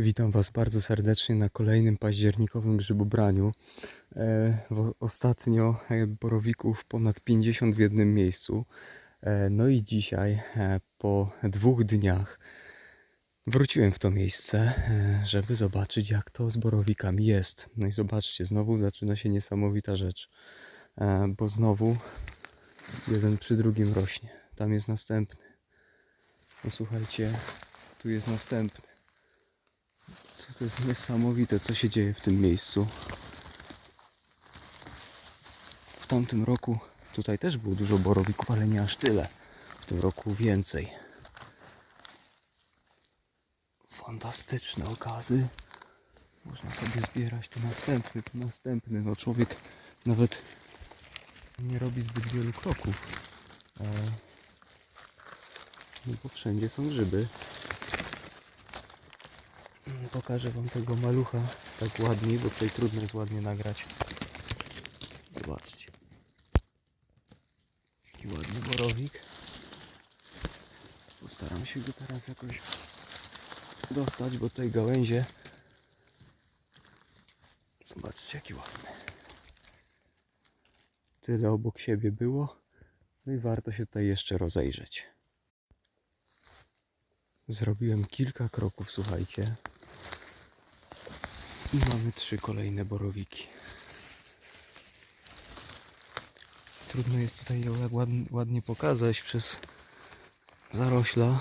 Witam Was bardzo serdecznie na kolejnym październikowym grzybobraniu. E, ostatnio e, borowików ponad 50 w jednym miejscu. E, no i dzisiaj, po dwóch dniach, wróciłem w to miejsce, żeby zobaczyć, jak to z borowikami jest. No i zobaczcie, znowu zaczyna się niesamowita rzecz, bo znowu jeden przy drugim rośnie. Tam jest następny. No słuchajcie, tu jest następny. To jest niesamowite, co się dzieje w tym miejscu. W tamtym roku tutaj też było dużo borowików, ale nie aż tyle. W tym roku więcej. Fantastyczne okazy. Można sobie zbierać tu następny, tu następny. No człowiek nawet nie robi zbyt wielu kroków. E, No bo wszędzie są grzyby. Pokażę wam tego malucha tak ładniej, bo tutaj trudno jest ładnie nagrać. Zobaczcie. Taki ładny borowik. Postaram się go teraz jakoś dostać, bo tutaj gałęzie. Zobaczcie jaki ładny. Tyle obok siebie było. No i warto się tutaj jeszcze rozejrzeć. Zrobiłem kilka kroków, słuchajcie. I mamy trzy kolejne borowiki. Trudno jest tutaj je ładnie, ładnie pokazać przez zarośla.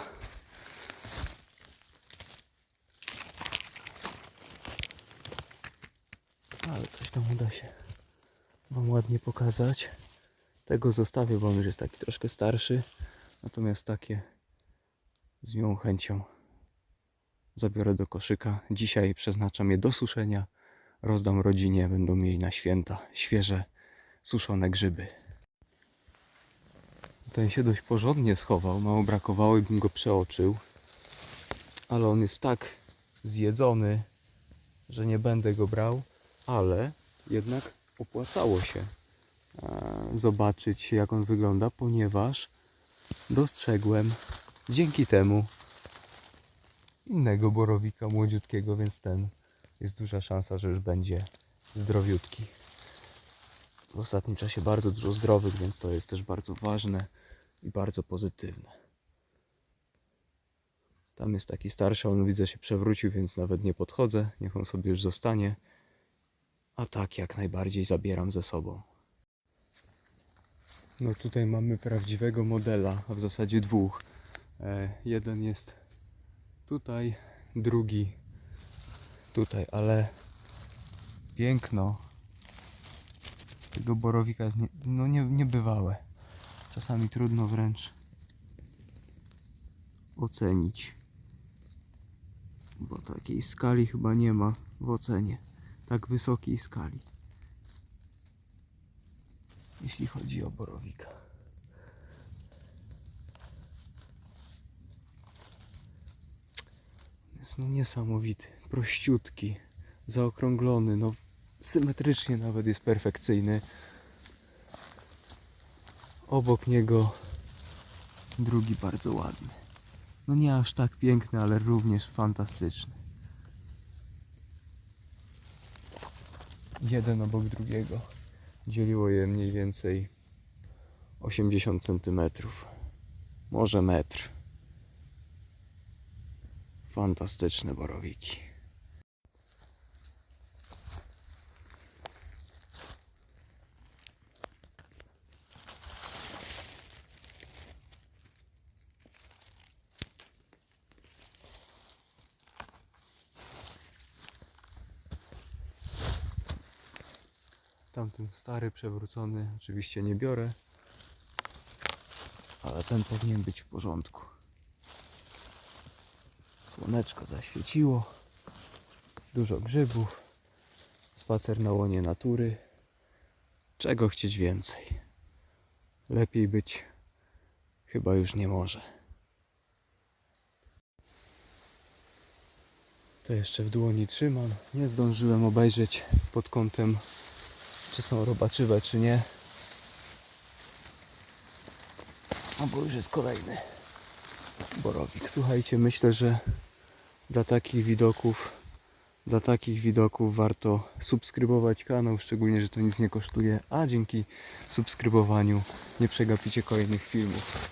Ale coś tam uda się Wam ładnie pokazać. Tego zostawię, bo on już jest taki troszkę starszy. Natomiast takie z miłą chęcią zabiorę do koszyka. Dzisiaj przeznaczam je do suszenia. Rozdam rodzinie, będą mieli na święta świeże, suszone grzyby. Ten się dość porządnie schował, mało brakowało i bym go przeoczył. Ale on jest tak zjedzony, że nie będę go brał, ale jednak opłacało się e, zobaczyć jak on wygląda, ponieważ dostrzegłem dzięki temu innego borowika młodziutkiego, więc ten jest duża szansa, że już będzie zdrowiutki. W ostatnim czasie bardzo dużo zdrowych, więc to jest też bardzo ważne i bardzo pozytywne. Tam jest taki starszy, on widzę się przewrócił, więc nawet nie podchodzę. Niech on sobie już zostanie. A tak jak najbardziej zabieram ze sobą. No tutaj mamy prawdziwego modela, a w zasadzie dwóch. E, jeden jest tutaj, drugi. Tutaj, ale piękno. Tego borowika jest nie, no nie, niebywałe. Czasami trudno wręcz ocenić, bo takiej skali chyba nie ma w ocenie, tak wysokiej skali, jeśli chodzi o borowika. Jest no niesamowity, prościutki, zaokrąglony, no symetrycznie nawet jest perfekcyjny. Obok niego drugi bardzo ładny. No nie aż tak piękny, ale również fantastyczny. Jeden obok drugiego. Dzieliło je mniej więcej 80 cm. Może metr. Fantastyczne borowiki. Tamten stary, przewrócony, oczywiście nie biorę, ale ten powinien być w porządku. Słoneczko zaświeciło, dużo grzybów, spacer na łonie natury. Czego chcieć więcej? Lepiej być chyba już nie może. To jeszcze w dłoni trzymam. Nie zdążyłem obejrzeć pod kątem, czy są robaczywe, czy nie. A bo już jest kolejny borowik. Słuchajcie, myślę, że Dla takich widoków, dla takich widoków warto subskrybować kanał, szczególnie, że to nic nie kosztuje, a dzięki subskrybowaniu nie przegapicie kolejnych filmów.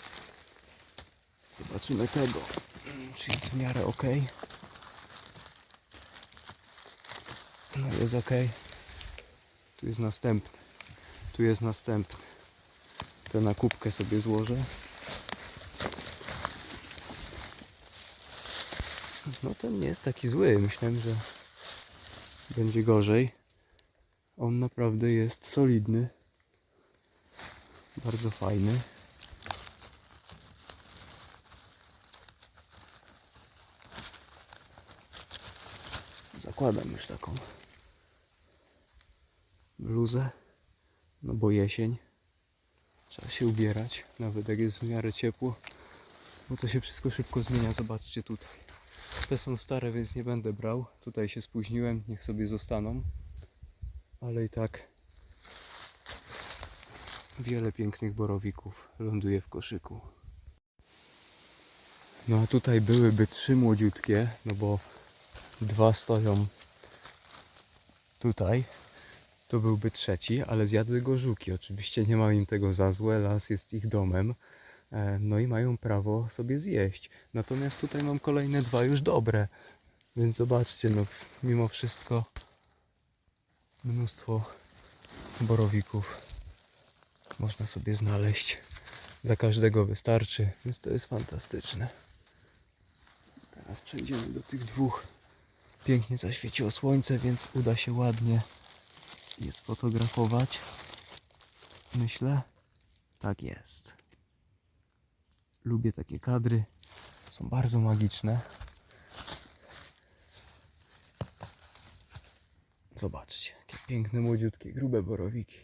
Zobaczymy tego, czy jest w miarę ok. No jest ok. Tu jest następny. Tu jest następny. Tę na kubkę sobie złożę. No ten nie jest taki zły. Myślałem, że będzie gorzej. On naprawdę jest solidny. Bardzo fajny. Zakładam już taką bluzę, no bo jesień. Trzeba się ubierać, nawet jak jest w miarę ciepło, bo to się wszystko szybko zmienia. Zobaczcie tutaj. Te są stare, więc nie będę brał. Tutaj się spóźniłem, niech sobie zostaną. Ale i tak wiele pięknych borowików ląduje w koszyku. No a tutaj byłyby trzy młodziutkie, no bo dwa stoją tutaj. To byłby trzeci, ale zjadły go żuki. Oczywiście nie ma im tego za złe, las jest ich domem. E, No i mają prawo sobie zjeść. Natomiast tutaj mam kolejne dwa już dobre. Więc zobaczcie, no mimo wszystko mnóstwo borowików można sobie znaleźć. Za każdego wystarczy, więc to jest fantastyczne. Teraz przejdziemy do tych dwóch. Pięknie zaświeciło słońce, więc uda się ładnie je sfotografować. Myślę, tak jest. Lubię takie kadry. Są bardzo magiczne. Zobaczcie, jakie piękne, młodziutkie, grube borowiki.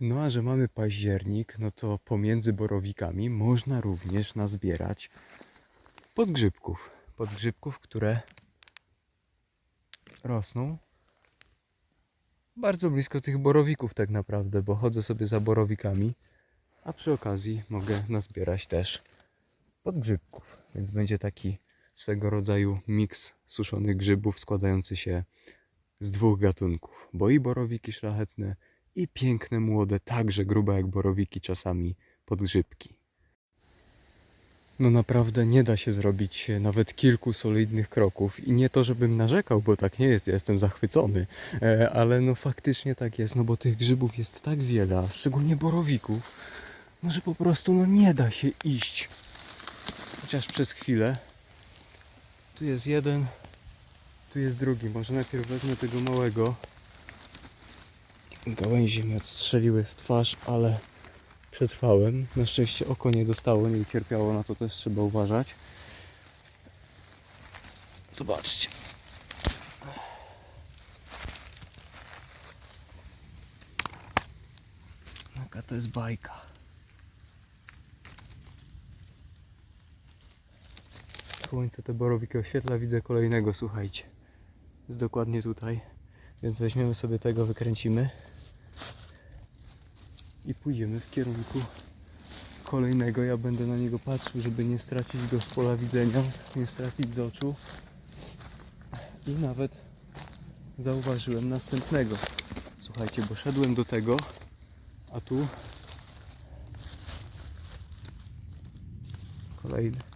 No a że mamy październik, no to pomiędzy borowikami można również nazbierać podgrzybków. Podgrzybków, które rosną bardzo blisko tych borowików tak naprawdę, bo chodzę sobie za borowikami, a przy okazji mogę nazbierać też podgrzybków. Więc będzie taki swego rodzaju miks suszonych grzybów składający się z dwóch gatunków, bo i borowiki szlachetne, i piękne młode, także grube jak borowiki czasami podgrzybki. No naprawdę nie da się zrobić e, nawet kilku solidnych kroków i nie to, żebym narzekał, bo tak nie jest, ja jestem zachwycony, e, ale no faktycznie tak jest, no bo tych grzybów jest tak wiele, szczególnie borowików, no że po prostu no nie da się iść. Chociaż przez chwilę. Tu jest jeden, tu jest drugi. Może najpierw wezmę tego małego. Gałęzie mi odstrzeliły w twarz, ale przetrwałem. Na szczęście oko nie dostało, nie ucierpiało, na to też trzeba uważać. Zobaczcie. Jaka to jest bajka. Słońce te borowiki oświetla, widzę kolejnego, słuchajcie. Jest dokładnie tutaj. Więc weźmiemy sobie tego, wykręcimy i pójdziemy w kierunku kolejnego. Ja będę na niego patrzył, żeby nie stracić go z pola widzenia, nie stracić z oczu. I nawet zauważyłem następnego. Słuchajcie, bo szedłem do tego, a tu kolejny.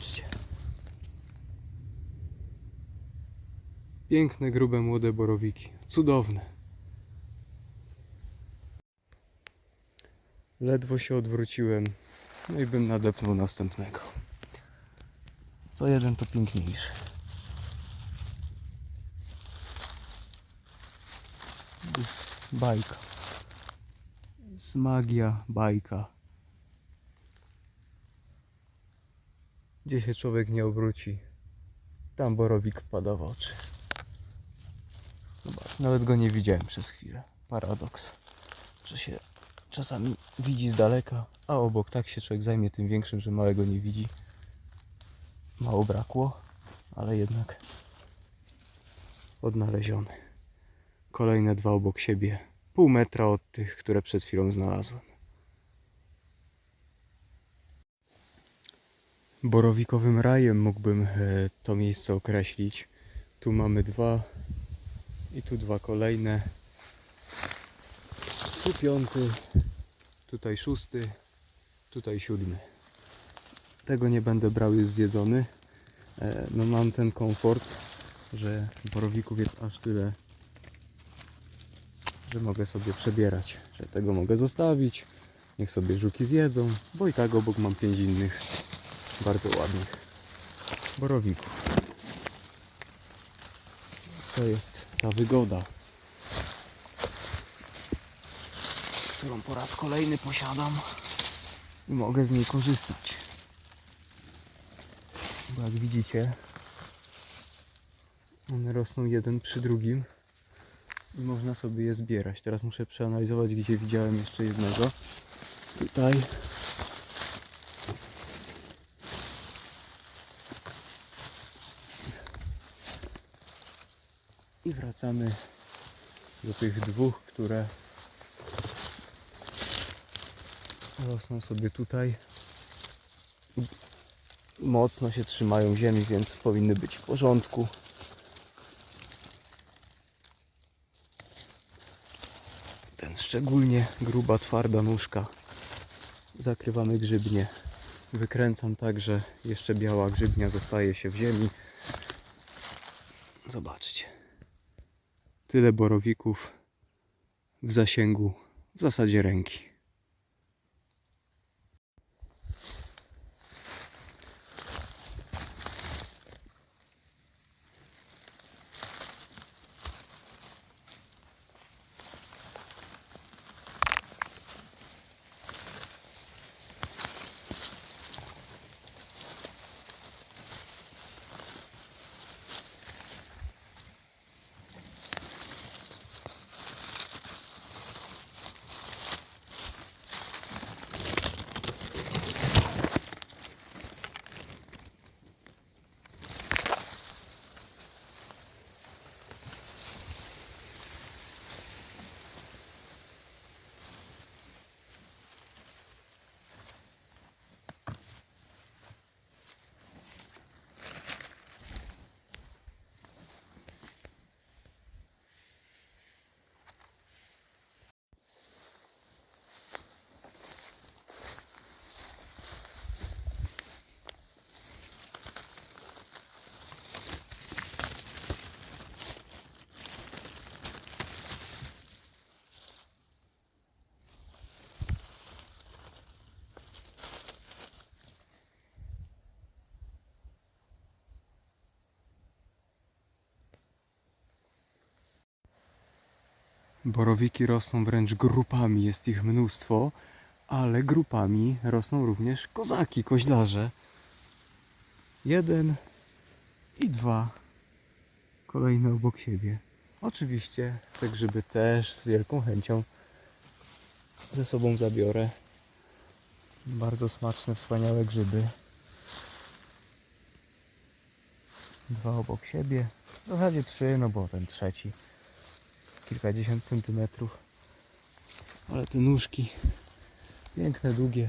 Zobaczcie. Piękne, grube, młode borowiki. Cudowne. Ledwo się odwróciłem. No i bym nadepnął następnego. Co jeden to piękniejszy. Jest bajka. Jest magia, bajka. Gdzie się człowiek nie obróci, tam borowik wpada w oczy. Zobacz, nawet go nie widziałem przez chwilę. Paradoks, że się czasami widzi z daleka, a obok tak się człowiek zajmie tym większym, że małego nie widzi. Mało brakło, ale jednak odnaleziony. Kolejne dwa obok siebie, pół metra od tych, które przed chwilą znalazłem. Borowikowym rajem mógłbym e, to miejsce określić. Tu mamy dwa i tu dwa kolejne. Tu piąty, tutaj szósty, tutaj siódmy. Tego nie będę brał, jest zjedzony. E, No mam ten komfort, że borowików jest aż tyle, że mogę sobie przebierać, że tego mogę zostawić. Niech sobie żuki zjedzą, bo i tak obok mam pięć innych bardzo ładnych borowików. Więc to jest ta wygoda, którą po raz kolejny posiadam i mogę z niej korzystać. Bo jak widzicie, one rosną jeden przy drugim i można sobie je zbierać. Teraz muszę przeanalizować, gdzie widziałem jeszcze jednego. Tutaj. I wracamy do tych dwóch, które rosną sobie tutaj. Mocno się trzymają ziemi, więc powinny być w porządku. Ten szczególnie gruba, twarda nóżka. Zakrywamy grzybnie. Wykręcam tak, że jeszcze biała grzybnia zostaje się w ziemi. Zobaczcie. Tyle borowików w zasięgu w zasadzie ręki. Borowiki rosną wręcz grupami, jest ich mnóstwo, ale grupami rosną również kozaki, koźlarze. Jeden i dwa kolejne obok siebie. Oczywiście te grzyby też z wielką chęcią ze sobą zabiorę. Bardzo smaczne, wspaniałe grzyby. Dwa obok siebie. W zasadzie trzy, no bo ten trzeci kilkadziesiąt centymetrów. Ale te nóżki piękne, długie.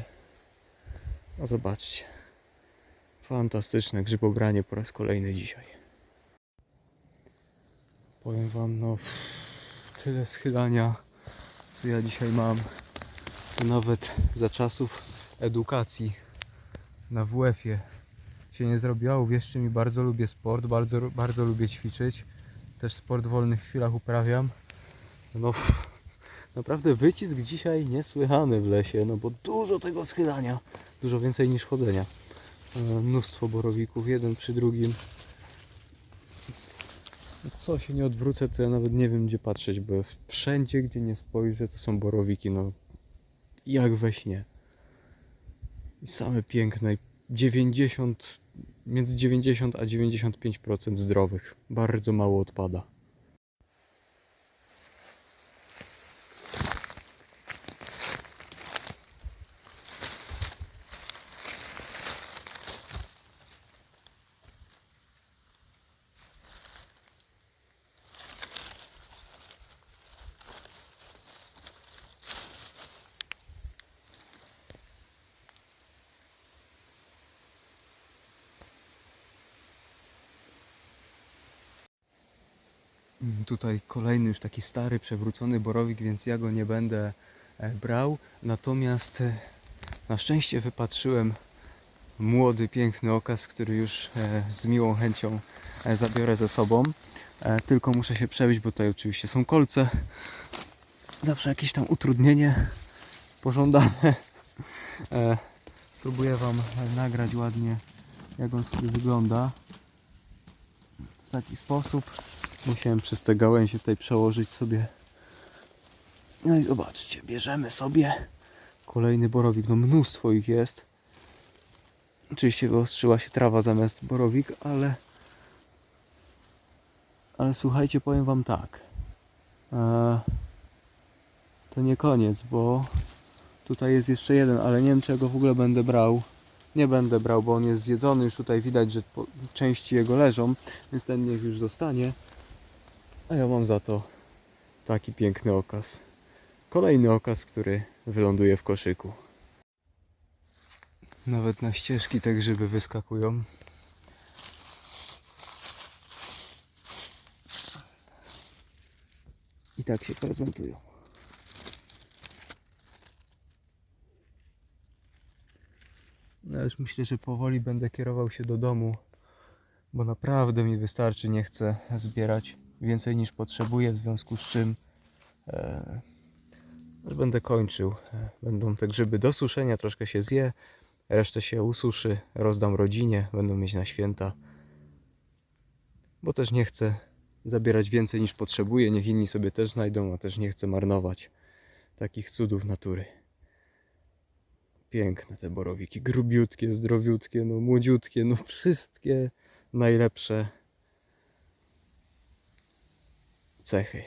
No zobaczcie. Fantastyczne grzybobranie po raz kolejny dzisiaj. Powiem wam, no tyle schylania, co ja dzisiaj mam. To nawet za czasów edukacji na WF-ie się nie zrobiła. Uwierzcie mi, bardzo lubię sport, bardzo, bardzo lubię ćwiczyć. Też sport w wolnych chwilach uprawiam. No, naprawdę wycisk dzisiaj niesłychany w lesie, no bo dużo tego schylania, dużo więcej niż chodzenia. E, Mnóstwo borowików, jeden przy drugim. Co się nie odwrócę, to ja nawet nie wiem gdzie patrzeć, bo wszędzie gdzie nie spojrzę to są borowiki, no jak we śnie. I same piękne, 90, między 90 a 95% zdrowych. Bardzo mało odpada. Tutaj kolejny już taki stary, przewrócony borowik, więc ja go nie będę e, brał. Natomiast e, na szczęście wypatrzyłem młody, piękny okaz, który już e, z miłą chęcią zabiorę ze sobą. Tylko muszę się przebić, bo tutaj oczywiście są kolce. Zawsze jakieś tam utrudnienie pożądane. Spróbuję Wam nagrać ładnie, jak on sobie wygląda. W taki sposób. Musiałem przez te gałęzie tutaj przełożyć sobie. No i zobaczcie, bierzemy sobie kolejny borowik. No mnóstwo ich jest. Oczywiście wyostrzyła się trawa zamiast borowik, ale ale słuchajcie, powiem wam tak. E, to nie koniec, bo tutaj jest jeszcze jeden, ale nie wiem czego w ogóle będę brał. Nie będę brał, bo on jest zjedzony, już tutaj widać, że części jego leżą, więc ten niech już zostanie. A ja mam za to taki piękny okaz. Kolejny okaz, który wyląduje w koszyku. Nawet na ścieżki te grzyby wyskakują. I tak się prezentują. No już myślę, że powoli będę kierował się do domu, bo naprawdę mi wystarczy, nie chcę zbierać więcej niż potrzebuję, w związku z czym e, już będę kończył. E, Będą te grzyby do suszenia, troszkę się zje, resztę się ususzy, rozdam rodzinie, będą mieć na święta. Bo też nie chcę zabierać więcej niż potrzebuję, niech inni sobie też znajdą, a też nie chcę marnować takich cudów natury. Piękne te borowiki, grubiutkie, zdrowiutkie, no młodziutkie, no wszystkie najlepsze cechy.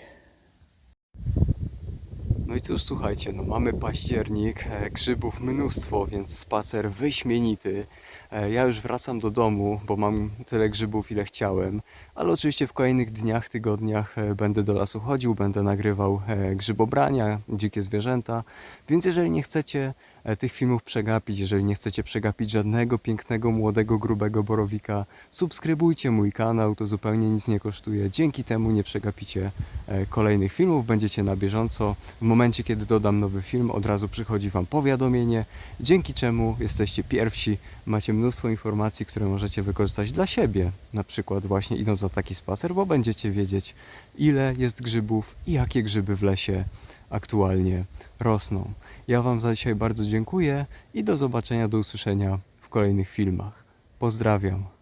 No i cóż, słuchajcie, no mamy październik, e, grzybów mnóstwo, więc spacer wyśmienity. E, Ja już wracam do domu, bo mam tyle grzybów, ile chciałem, ale oczywiście w kolejnych dniach, tygodniach e, będę do lasu chodził, będę nagrywał grzybobrania, dzikie zwierzęta, więc jeżeli nie chcecie tych filmów przegapić, jeżeli nie chcecie przegapić żadnego pięknego, młodego, grubego borowika, subskrybujcie mój kanał, to zupełnie nic nie kosztuje. Dzięki temu nie przegapicie e, kolejnych filmów, będziecie na bieżąco. W momencie, kiedy dodam nowy film, od razu przychodzi Wam powiadomienie, dzięki czemu jesteście pierwsi, macie mnóstwo informacji, które możecie wykorzystać dla siebie, na przykład właśnie idąc na taki spacer, bo będziecie wiedzieć, ile jest grzybów i jakie grzyby w lesie aktualnie rosną. Ja Wam za dzisiaj bardzo dziękuję i do zobaczenia, do usłyszenia w kolejnych filmach. Pozdrawiam.